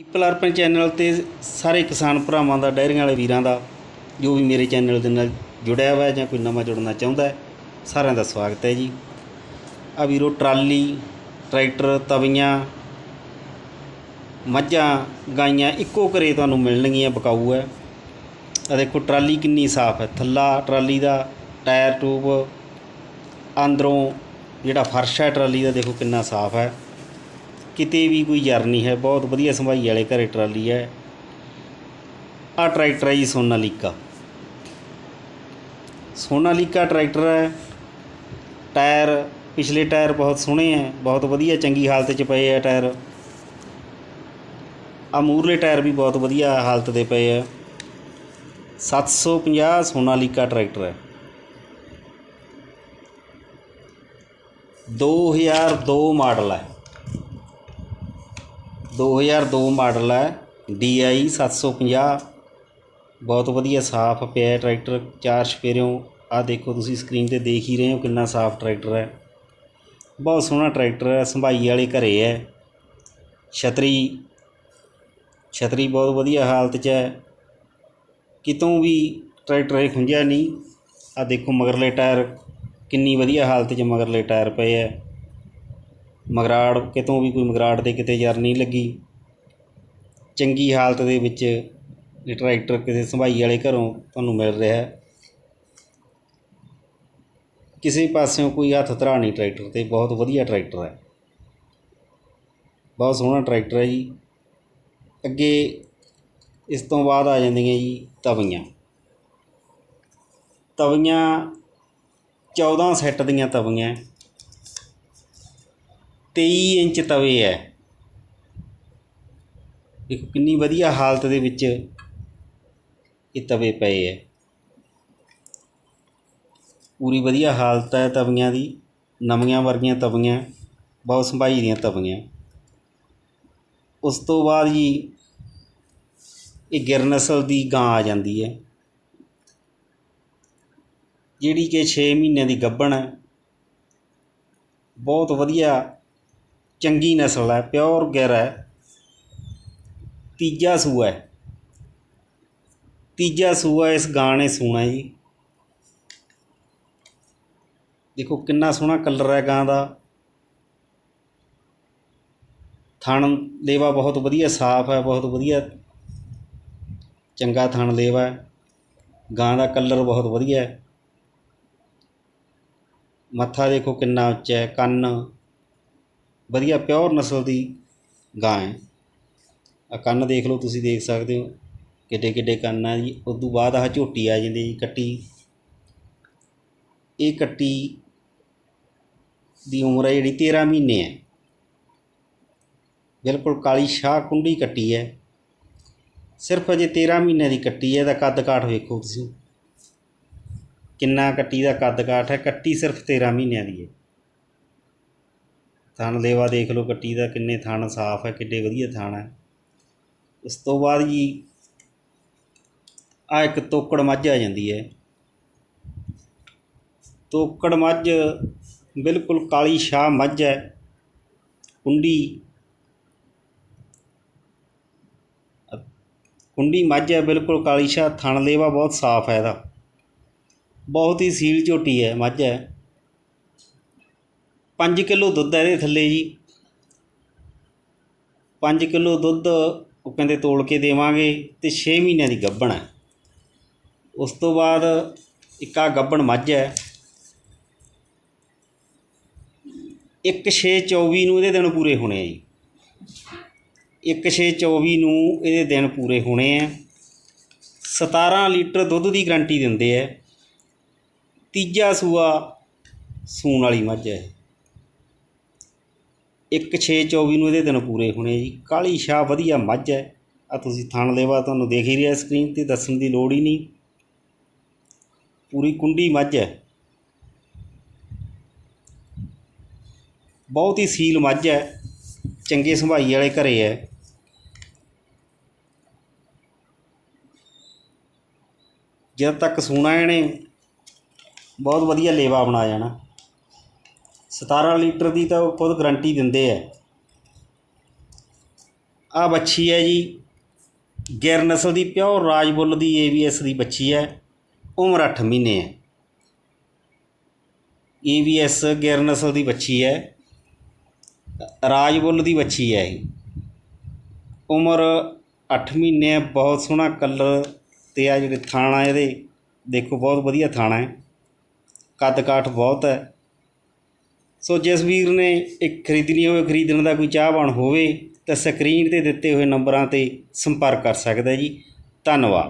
People ਅਰਪਨ channel ਤੇ ਸਾਰੇ ਕਿਸਾਨ ਭਰਾਵਾਂ ਦਾ, ਡੈਰੀਆਂ ਵਾਲੇ ਵੀਰਾਂ ਦਾ, ਜੋ ਵੀ ਮੇਰੇ ਚੈਨਲ ਦੇ ਨਾਲ ਜੁੜਿਆ ਹੋਇਆ ਜਾਂ ਕੋਈ ਨਵਾਂ ਜੁੜਨਾ ਚਾਹੁੰਦਾ ਹੈ, ਸਾਰਿਆਂ ਦਾ ਸਵਾਗਤ ਹੈ ਜੀ। ਆ ਵੀਰੋ, ਟਰਾਲੀ, ਟਰੈਕਟਰ, ਤਵੀਆਂ, ਮੱਝਾਂ, ਗਾਈਆਂ, ਇੱਕੋ ਘਰੇ ਤੁਹਾਨੂੰ ਮਿਲਣਗੀਆਂ, ਬਕਾਊ ਹੈ। ਆ ਦੇਖੋ, ਟਰਾਲੀ ਕਿੰਨੀ ਸਾਫ਼ ਹੈ। ਥੱਲਾ ਟਰਾਲੀ ਦਾ ਟਾਇਰ ਟੂਬ ਅੰਦਰੋਂ ਜਿਹੜਾ ਫਰਸ਼ ਹੈ ਟਰਾਲੀ ਦਾ, ਦੇਖੋ ਕਿੰਨਾ ਸਾਫ਼ ਹੈ। ਕਿਤੇ ਵੀ ਕੋਈ ਜਰ ਨਹੀਂ ਹੈ, ਬਹੁਤ ਵਧੀਆ ਸੰਭਾਈ ਵਾਲੇ ਘਰੇ ਟਰਾਲੀ ਹੈ। ਆ ਟਰੈਕਟਰ ਹੈ ਜੀ ਸੋਨਾਲੀਕਾ। ਸੋਨਾਲੀਕਾ ਟਰੈਕਟਰ ਹੈ। ਟਾਇਰ, ਪਿਛਲੇ ਟਾਇਰ ਬਹੁਤ ਸੋਹਣੇ ਹੈ, ਬਹੁਤ ਵਧੀਆ, ਚੰਗੀ ਹਾਲਤ 'ਚ ਪਏ ਹੈ ਟਾਇਰ। ਆ ਮੂਰਲੇ ਟਾਇਰ ਵੀ ਬਹੁਤ ਵਧੀਆ ਹਾਲਤ ਦੇ ਪਏ ਹੈ 750 ਸੋਨਾਲੀਕਾ ਟਰੈਕਟਰ ਹੈ। 2002 ਮਾਡਲ ਹੈ। 2002 ਮਾਡਲ ਹੈ DI 750 ਬਹੁਤ ਵਧੀਆ, ਸਾਫ਼ ਪਿਆ ਟਰੈਕਟਰ, ਚਾਰ ਸਪੇਰਿਓਂ ਆ ਦੇਖੋ ਤੁਸੀਂ ਸਕਰੀਨ ਤੇ ਦੇਖ ਹੀ ਰਹੇ ਹੋ ਕਿੰਨਾ ਸਾਫ਼ ਟਰੈਕਟਰ ਹੈ। ਬਹੁਤ ਸੋਹਣਾ ਟਰੈਕਟਰ ਹੈ, ਸੰਭਾਈ ਵਾਲੇ ਘਰੇ ਹੈ। ਛਤਰੀ ਛਤਰੀ ਬਹੁਤ ਵਧੀਆ ਹਾਲਤ 'ਚ ਹੈ। ਕਿਤੋਂ ਵੀ ਟਰੈਕਟਰ ਇਹ ਖੁੰਝਿਆ ਨਹੀਂ। ਆ ਦੇਖੋ ਮਗਰਲੇ ਟਾਇਰ, ਕਿੰਨੀ ਵਧੀਆ ਹਾਲਤ 'ਚ ਮਗਰਲੇ ਟਾਇਰ ਪਏ ਹੈ। ਮਗਰਾੜ ਕਿਤੋਂ ਵੀ ਕੋਈ ਮਗਰਾੜ ਦੇ ਕਿਤੇ ਜਰ ਨਹੀਂ ਲੱਗੀ। ਚੰਗੀ ਹਾਲਤ ਦੇ ਵਿੱਚ ਇਹ ਟਰੈਕਟਰ ਕਿਸੇ ਸੰਭਾਈ ਵਾਲੇ ਘਰੋਂ ਤੁਹਾਨੂੰ ਮਿਲ ਰਿਹਾ ਹੈ। ਕਿਸੇ ਪਾਸਿਓਂ ਕੋਈ ਹੱਥ ਧਰਾ ਨਹੀਂ ਟਰੈਕਟਰ ਤੇ, ਬਹੁਤ ਵਧੀਆ ਟਰੈਕਟਰ ਹੈ। ਬਹੁਤ ਸੋਹਣਾ ਟਰੈਕਟਰ ਹੈ ਜੀ। ਅੱਗੇ ਇਸ ਤੋਂ ਬਾਅਦ ਆ ਜਾਂਦੀਆਂ ਜੀ ਤਵੀਆਂ। ਤਵੀਆਂ 14 ਸੈੱਟ ਦੀਆਂ ਤਵੀਆਂ 23 ਇੰਚ ਤਵੇ ਹੈ। ਦੇਖੋ ਕਿੰਨੀ ਵਧੀਆ ਹਾਲਤ ਦੇ ਵਿੱਚ ਇਹ ਤਵੇ ਪਏ ਹੈ। ਪੂਰੀ ਵਧੀਆ ਹਾਲਤ ਹੈ ਤਵੀਆਂ ਦੀ, ਨਵੀਆਂ ਵਰਗੀਆਂ ਤਵੀਆਂ, ਬਹੁਤ ਸੰਭਾਈ ਦੀਆਂ ਤਵੀਆਂ। ਉਸ ਤੋਂ ਬਾਅਦ ਜੀ ਇਹ ਗਿਰ ਨਸਲ ਦੀ ਗਾਂ ਆ ਜਾਂਦੀ ਹੈ। ਜਿਹੜੀ ਕਿ 6 ਮਹੀਨਿਆਂ ਦੀ ਗੱਭਣ ਹੈ। ਬਹੁਤ ਵਧੀਆ ਚੰਗੀ ਨਸਲ ਹੈ, ਪਿਓਰ ਗਿਰ ਹੈ। ਤੀਜਾ ਸੂਆ ਹੈ। ਤੀਜਾ ਸੂਆ ਇਸ ਗਾਂ ਨੇ ਸੂਣਾ ਜੀ। ਦੇਖੋ ਕਿੰਨਾ ਸੋਹਣਾ ਕਲਰ ਹੈ ਗਾਂ ਦਾ। ਥਣ ਲੇਵਾ ਬਹੁਤ ਵਧੀਆ, ਸਾਫ਼ ਹੈ, ਬਹੁਤ ਵਧੀਆ। ਚੰਗਾ ਥਣ ਲੇਵਾ ਹੈ। ਗਾਂ ਦਾ ਕਲਰ ਬਹੁਤ ਵਧੀਆ ਹੈ। ਮੱਥਾ ਦੇਖੋ ਕਿੰਨਾ ਉੱਚਾ ਹੈ, ਕੰਨ। ਵਧੀਆ ਪਿਓਰ ਨਸਲ ਦੀ ਗਾਂ ਹੈ। ਆ ਕੰਨ ਦੇਖ ਲਓ, ਤੁਸੀਂ ਦੇਖ ਸਕਦੇ ਹੋ ਕਿੱਡੇ ਕਿੱਡੇ ਕੰਨ ਆ ਜੀ। ਉਸ ਤੋਂ ਬਾਅਦ ਆਹ ਝੋਟੀ ਆ ਜਾਂਦੀ ਜੀ, ਕੱਟੀ। ਇਹ ਕੱਟੀ ਦੀ ਉਮਰ ਹੈ ਜਿਹੜੀ 13 ਮਹੀਨੇ ਹੈ। ਬਿਲਕੁਲ ਕਾਲੀ ਸ਼ਾਹ ਕੁੰਡੀ ਕੱਟੀ ਹੈ। ਸਿਰਫ ਅਜੇ 13 ਮਹੀਨਿਆਂ ਦੀ ਕੱਟੀ ਹੈ ਦਾ ਕੱਦ ਕਾਠ ਵੇਖੋ ਤੁਸੀਂ। ਕਿੰਨਾ ਕੱਟੀ ਦਾ ਕੱਦ ਕਾਠ ਹੈ, ਕੱਟੀ ਸਿਰਫ 13 ਮਹੀਨਿਆਂ ਦੀ ਹੈ। ਥਣ ਲੇਵਾ ਦੇਖ ਲਓ ਕੱਟੀ ਦਾ ਕਿੰਨੇ ਥਣ ਸਾਫ਼ ਹੈ, ਕਿੱਡੇ ਵਧੀਆ ਥਣ ਹੈ। ਉਸ ਤੋਂ ਬਾਅਦ ਜੀ ਆ ਇੱਕ ਤੋਕੜ ਮੱਝ ਆ ਜਾਂਦੀ ਹੈ। ਤੋਕੜ ਮੱਝ ਬਿਲਕੁਲ ਕਾਲੀ ਸ਼ਾਹ ਮੱਝ ਹੈ। ਕੁੰਡੀ ਕੁੰਡੀ ਮੱਝ ਹੈ, ਬਿਲਕੁਲ ਕਾਲੀ ਸ਼ਾਹ ਥਣ ਲੇਵਾ ਬਹੁਤ ਸਾਫ਼ ਹੈ ਇਹਦਾ। ਬਹੁਤ ਹੀ ਸੀਲ ਝੋਟੀ ਹੈ ਮੱਝ ਹੈ। 5 ਕਿਲੋ ਦੁੱਧ ਹੈ ਇਹਦੇ ਥੱਲੇ ਜੀ। 5 ਕਿਲੋ ਦੁੱਧ ਉਹ ਕਹਿੰਦੇ ਤੋਲ ਕੇ ਦੇਵਾਂਗੇ ਤੇ 6 ਮਹੀਨਿਆਂ ਦੀ ਗੱਭਣ ਹੈ। ਉਸ ਤੋਂ ਬਾਅਦ ਇੱਕ ਆ ਗੱਭਣ ਮੱਝ ਹੈ। ਇੱਕ 6 24 ਨੂੰ ਇਹਦੇ ਦਿਨ ਪੂਰੇ ਹੋਣੇ ਆ ਜੀ। ਇੱਕ 6 24 ਨੂੰ ਇਹਦੇ ਦਿਨ ਪੂਰੇ ਹੋਣੇ ਆ। 17 ਲੀਟਰ ਦੁੱਧ ਦੀ ਗਰੰਟੀ ਦਿੰਦੇ ਆ। ਤੀਜਾ ਸੂਆ ਸੂਣ ਵਾਲੀ ਮੱਝ ਹੈ। ਇੱਕ 6 24 ਨੂੰ ਇਹਦੇ ਦਿਨ ਪੂਰੇ ਹੋਣੇ ਜੀ। ਕਾਲੀ ਸ਼ਾਹ ਵਧੀਆ ਮੱਝ ਹੈ। ਆ ਤੁਸੀਂ ਥਣ ਲੇਵਾ ਤੁਹਾਨੂੰ ਦੇਖ ਹੀ ਰਿਹਾ ਸਕਰੀਨ ਤੇ, ਦੱਸਣ ਦੀ ਲੋੜ ਹੀ ਨਹੀਂ। ਪੂਰੀ ਕੁੰਡੀ ਮੱਝ ਹੈ। ਬਹੁਤ ਹੀ ਸੀਲ ਮੱਝ ਹੈ। ਚੰਗੇ ਸੰਭਾਈ ਵਾਲੇ ਘਰੇ ਹੈ। ਜਦ ਤੱਕ ਸੂਣਾ ਇਹਨੇ, ਬਹੁਤ ਵਧੀਆ ਲੇਵਾ ਬਣਾ ਜਾਣਾ। 17 ਲੀਟਰ ਦੀ ਤਾਂ ਉਹ ਖੁਦ ਗਰੰਟੀ ਦਿੰਦੇ ਆ। ਆ ਬੱਚੀ ਹੈ ਜੀ, ਗਿਰ ਨਸਲ ਦੀ ਪਿਓਰ ਰਾਜਬੁੱਲ ਦੀ ਏਵੀਐਸ ਦੀ ਬੱਚੀ ਹੈ, ਉਮਰ 8 ਮਹੀਨੇ ਹੈ। ਏਵੀਐਸ ਗਿਰ ਨਸਲ ਦੀ ਬੱਚੀ ਹੈ, ਰਾਜਬੁੱਲ ਦੀ ਬੱਚੀ ਹੈ ਇਹ। ਉਮਰ 8 ਮਹੀਨੇ ਹੈ, ਬਹੁਤ ਸੋਹਣਾ ਕਲਰ ਤੇ ਆ ਜਿਹੜੇ ਥਾਣਾ ਇਹਦੇ, ਦੇਖੋ ਬਹੁਤ ਵਧੀਆ ਥਾਣਾ ਹੈ। ਕੱਦ ਕਾਠ ਬਹੁਤ ਹੈ। ਸੋ ਜਿਸ ਵੀਰ ਨੇ ਇੱਕ ਖਰੀਦਣੀ ਹੋਵੇ, ਖਰੀਦਣ ਦਾ ਕੋਈ ਚਾਹਵਾਨ ਹੋਵੇ, ਤਾਂ ਸਕਰੀਨ ਤੇ ਦਿੱਤੇ ਹੋਏ ਨੰਬਰਾਂ ਤੇ ਸੰਪਰਕ ਕਰ ਸਕਦਾ ਜੀ। ਧੰਨਵਾਦ।